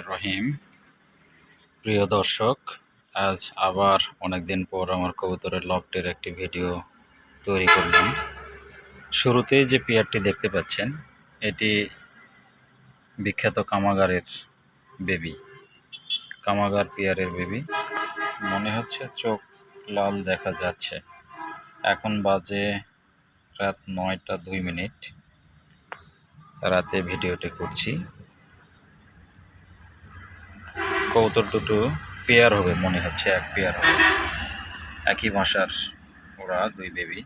রহিম। প্রিয় দর্শক, আজ আবার অনেকদিন পর আমার কবুতরের লফটের একটি ভিডিও তৈরি করলাম। শুরুতেই যে পেয়ারটি দেখতে পাচ্ছেন, এটি বিখ্যাত কামাগারের বেবি। কামাগার পেয়ারের বেবি। মনে হচ্ছে চোখ লাল দেখা যাচ্ছে। এখন বাজে রাত নয়টা দুই মিনিট। রাতে ভিডিওটি করছি। কবুতর দুটো পেয়ার হবে, মনে হচ্ছে এক পেয়ার হবে। একই ভাষার ওরা, দুই বেবি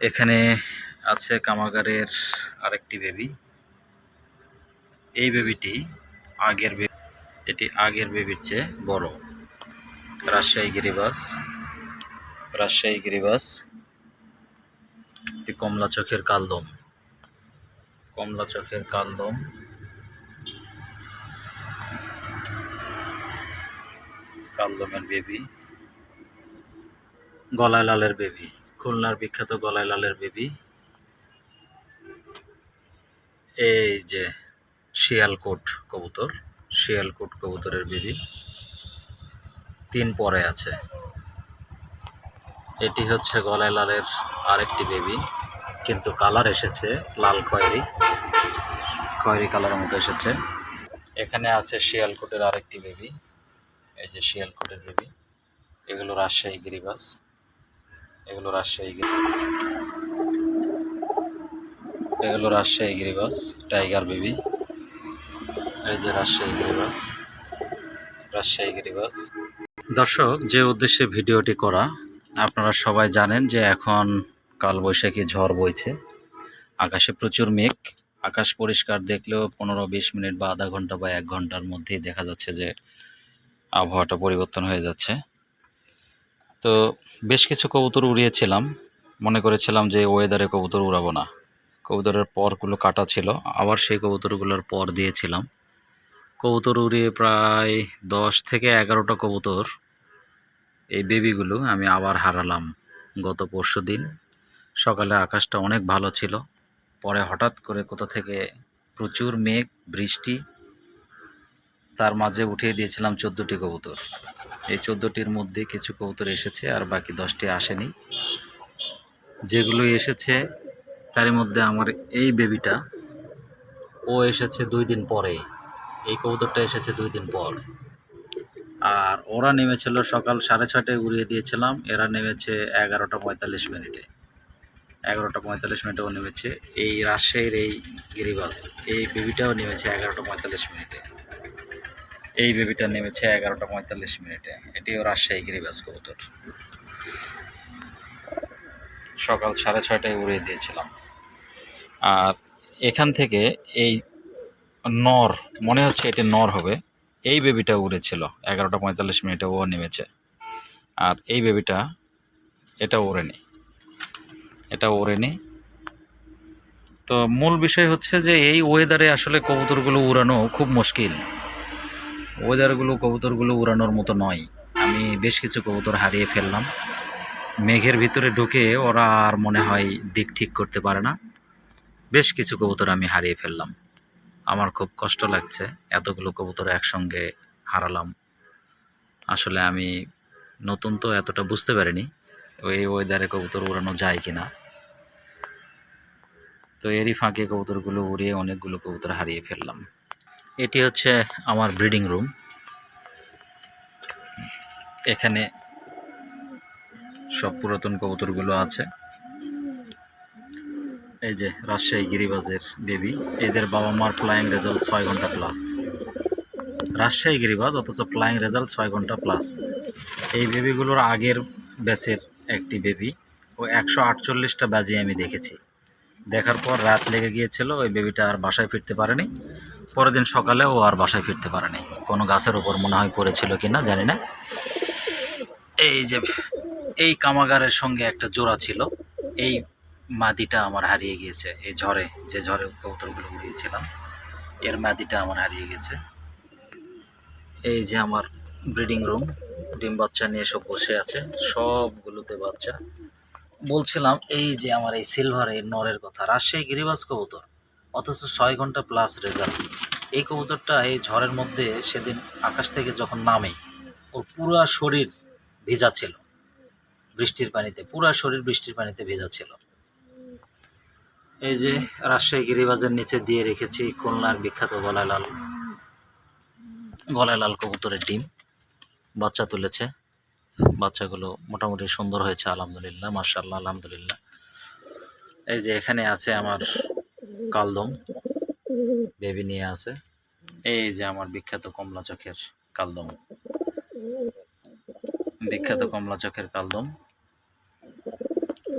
এখানে আছে কামাগারের আরেকটি বেবি এই বেবিটি আগের বেবি এটি আগের বেবির চেয়ে বড়। রাজশাহী গিরিবাস রাজশাহী গিরিবাস কমলা চোখের কালদম। কমলা চোখের কালদম। কালদমের বেবি গলায় লালের বেবি, খুলনার বিখ্যাত গলায় লালের বেবি, এই যে শিয়ালকোট কবুতর শিয়ালকোট কবুতরের বেবি, তিন পরে আছে। এটি হচ্ছে গলায় লালের আরেকটি বেবি, কিন্তু কালার এসেছে লাল খয়েরি খয়েরি কালারের মতো এসেছে। এখানে আছে শিয়ালকোটের আরেকটি বেবি। এই যে শিয়ালকোটের বেবি, এগুলো রাজশাহী গিরিবাস, এগুলো রাজশাহী গিরি এগুলো রাজশাহী গিরিবাস, টাইগার বেবি, এই যে রাজশাহী গিরিবাস রাজশাহী গিরিবাস। দর্শক, যে উদ্দেশ্যে ভিডিওটি করা, আপনারা সবাই জানেন যে এখন কালবৈশাখী ঝড় বইছে। আকাশে প্রচুর মেঘ, আকাশ পরিষ্কার দেখলেও পনেরো বিশ মিনিট বা আধা ঘণ্টা বা এক ঘণ্টার মধ্যেই দেখা যাচ্ছে যে আবহাওয়াটা পরিবর্তন হয়ে যাচ্ছে। তো বেশ কিছু কবুতর উড়িয়েছিলাম। মনে করেছিলাম যে ওয়েদারে কবুতর উড়াবো না। কবুতরের পরগুলো কাটা ছিল, আবার সেই কবুতরগুলোর পর দিয়েছিলাম। কবুতর উড়িয়ে প্রায় দশ থেকে এগারোটা কবুতর এই বেবিগুলো আমি আবার হারালাম গত পরশু দিন। সকালে আকাশটা অনেক ভালো ছিল। পরে হঠাৎ করে কোথা থেকে প্রচুর মেঘ, বৃষ্টি তার মাঝে উঠিয়ে দিয়েছিলাম চোদ্দোটি কবুতর। এই চোদ্দোটির মধ্যে কিছু কবুতর এসেছে আর বাকি দশটি আসেনি। যেগুলো এসেছে তার মধ্যে আমার এই বেবিটা ও এসেছে দুই দিন পরে। এই কবুতরটা এসেছে দুই দিন পর। আর ওরা নেমেছিল সকাল সাড়ে ছটায় উড়িয়ে দিয়েছিলাম, এরা নেমেছে এগারোটা পঁয়তাল্লিশ মিনিটে। এগারোটা পঁয়তাল্লিশ মিনিটেও নেমেছে। এই রাজশাহীর এই গিরিবাস, এই বেবিটাও নেমেছে এগারোটা পঁয়তাল্লিশ মিনিটে। এই বেবিটা নেমেছে এগারোটা পঁয়তাল্লিশ মিনিটে। এটিও রাজশাহী গিরিবাস কবুতর সকাল সাড়ে ছয়টায় উড়িয়ে দিয়েছিলাম। আর এখান থেকে এই নর, মনে হচ্ছে এটি নর হবে, এই বেবিটা উড়েছিল। এগারোটা পঁয়তাল্লিশ মিনিটে ও নেমেছে। আর এই বেবিটা এটা ওড়েনি। এটা ওড়েনি। তো মূল বিষয় হচ্ছে যে এই ওয়েদারে আসলে কবুতরগুলো উড়ানো খুব মুশকিল। ওয়েদারগুলো, কবুতরগুলো উড়ানোর মতো নয়। আমি বেশ কিছু কবুতর হারিয়ে ফেললাম। মেঘের ভিতরে ঢুকে ওরা আর মনে হয় দিক ঠিক করতে পারে না। বেশ কিছু কবুতর আমি হারিয়ে ফেললাম। আমার খুব কষ্ট লাগছে, এতগুলো কবুতর একসঙ্গে হারালাম। আসলে আমি নতুন তো এতটা বুঝতে পারিনি ওই ওয়েদারে কবুতর উড়ানো যায় কি না তো এরই ফাঁকে কবুতরগুলো উড়িয়ে অনেকগুলো কবুতর হারিয়ে ফেললাম। এটি হচ্ছে আমার ব্রিডিং রুম। এখানে সব পুরাতন কবুতরগুলো আছে। এই যে রাজশাহী গিরিবাজের বেবি এদের বাবা মার প্লাইং রেজাল্ট ছয় ঘণ্টা প্লাস রাজশাহী গিরিবাজ অথচ প্লাইং রেজাল্ট ছয় ঘণ্টা প্লাস এই বেবিগুলোর আগের ব্যাচের একটি বেবি ও একশো আটচল্লিশটা বাজি আমি দেখেছি। দেখার পর রাত লেগে গিয়েছিল, ওই বেবিটা আর বাসায় ফিরতে পারেনি। পরের দিন সকালে ও আর বাসায় ফিরতে পারেনি। কোনো গাছের ওপর মনে হয় পড়েছিল কি না জানি না। এই যে, এই কামাগারের সঙ্গে একটা জোড়া ছিল। এই মাদিটা আমার হারিয়ে গিয়েছে। এই ঝড়ে, যে ঝড়ে কবুতরগুলো উড়িয়েছিলাম, এর মাদিটা আমার হারিয়ে গেছে এই যে আমার ব্রিডিং রুম, ডিম বাচ্চা নিয়ে সব বসে আছে, সবগুলোতে বাচ্চা। বলছিলাম, এই যে আমার এই সিলভার এই নরের কথা, রাজশাহী গিরিবাস কবুতর। অথচ ছয় ঘণ্টা প্লাস রেজাল্ট এই কবুতরটা এই ঝড়ের মধ্যে সেদিন আকাশ থেকে যখন নামে, ওর পুরা শরীর ভেজা ছিল। বৃষ্টির পানিতে, পুরা শরীর বৃষ্টির পানিতে ভেজা ছিল। এই যে রাজশাহী গিরিবাজের নিচে দিয়ে রেখেছি খুলনার বিখ্যাত গলায় লাল গলায় লাল কবুতরের ডিম। বাচ্চা তুলেছে। বাচ্চাগুলো মোটামুটি সুন্দর হয়েছে, আলহামদুলিল্লাহ মার্শাল্লাহ আলহামদুলিল্লাহ। এই যে এখানে আছে আমার কালদম। বেবি নিয়ে আছে। এই যে আমার বিখ্যাত কমলা চোখের কালদম। বিখ্যাত কমলা চোখের কালদম।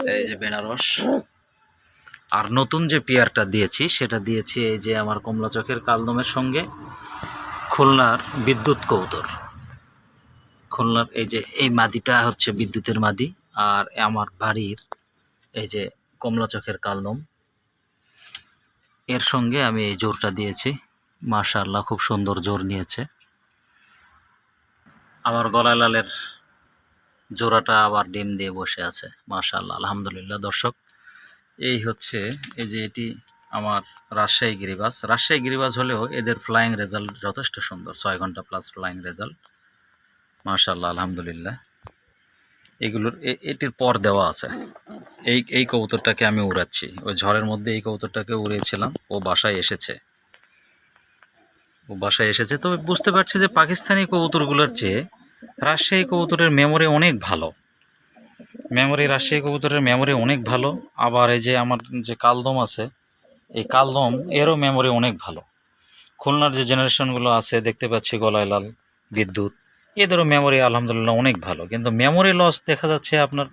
এই যে বেনারস। আর নতুন যে পেয়ারটা দিয়েছি, সেটা দিয়েছি এই যে আমার কমলা চোখের কালদমের সঙ্গে খুলনার বিদ্যুৎ কৌতর। খুলনার এই যে, এই মাদিটা হচ্ছে বিদ্যুতের মাদি, আর আমার বাড়ির এই যে কমলা চোখের কালদম। এর সঙ্গে আমি এই জোরটা দিয়েছি। মাশাআল্লাহ, খুব সুন্দর জোর নিয়েছে। আমার গলায় লালের জোড়াটা আবার ডিম দিয়ে বসে আছে। মাশাআল্লাহ, আলহামদুলিল্লাহ। দর্শক, এই হচ্ছে, এই যে এটি আমার রাজশাহী গিরিবাস। রাজশাহী গিরিবাস হলেও এদের ফ্লাইং রেজাল্ট যথেষ্ট সুন্দর। ছয় ঘণ্টা প্লাস ফ্লাইং রেজাল্ট মাশাআল্লাহ, আলহামদুলিল্লাহ। এগুলোর এটির পর দেওয়া আছে। এই এই কবুতরটাকে আমি উড়াচ্ছি। ওই ঝড়ের মধ্যে এই কবুতরটাকে উড়িয়েছিলাম। ও বাসায় এসেছে। ও বাসায় এসেছে। তবে বুঝতে পারছি যে পাকিস্তানি কবুতরগুলোর চেয়ে রাজশাহী কবুতরের মেমোরি অনেক ভালো। মেমোরি রাজশাহী কবুতরের মেমোরি অনেক ভালো। আবার এই যে আমার যে কালদম আছে, এই কালদম, এরও মেমোরি অনেক ভালো। খুলনার যে জেনারেশনগুলো আছে, দেখতে পাচ্ছি গলায় লাল বিদ্যুৎ। এদেরও মেমোরি আলহামদুলিল্লাহ অনেক ভালো। কিন্তু মেমোরি লস দেখা যাচ্ছে আপনার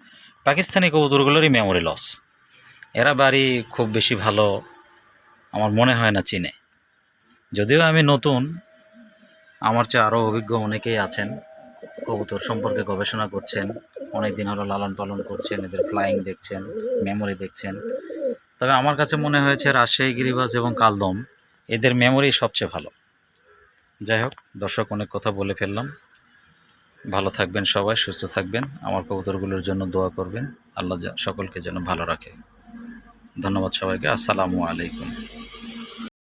পাকিস্তানি কবুতরগুলোরই মেমোরি লস এরা বাড়ি খুব বেশি ভালো আমার মনে হয় না চিনে। যদিও আমি নতুন, আমার চেয়ে আরও অভিজ্ঞ অনেকেই আছেন, কবুতর সম্পর্কে গবেষণা করছেন অনেক দিন হলো লালন পালন করছেন, এদের ফ্লাইং দেখছেন মেমোরি দেখছেন। তবে আমার কাছে মনে হয়েছে রাজশাহী গিরিবাজ এবং কালদম, এদের মেমোরি সবচেয়ে ভালো। যাই হোক, দর্শক অনেক কথা বলে ফেললাম। ভালো থাকবেন সবাই, সুস্থ থাকবেন। আমার কবুতরগুলোর জন্য দোয়া করবেন। আল্লাহ সকলকে যেন ভালো রাখে। ধন্যবাদ সবাইকে। আসসালামু আলাইকুম।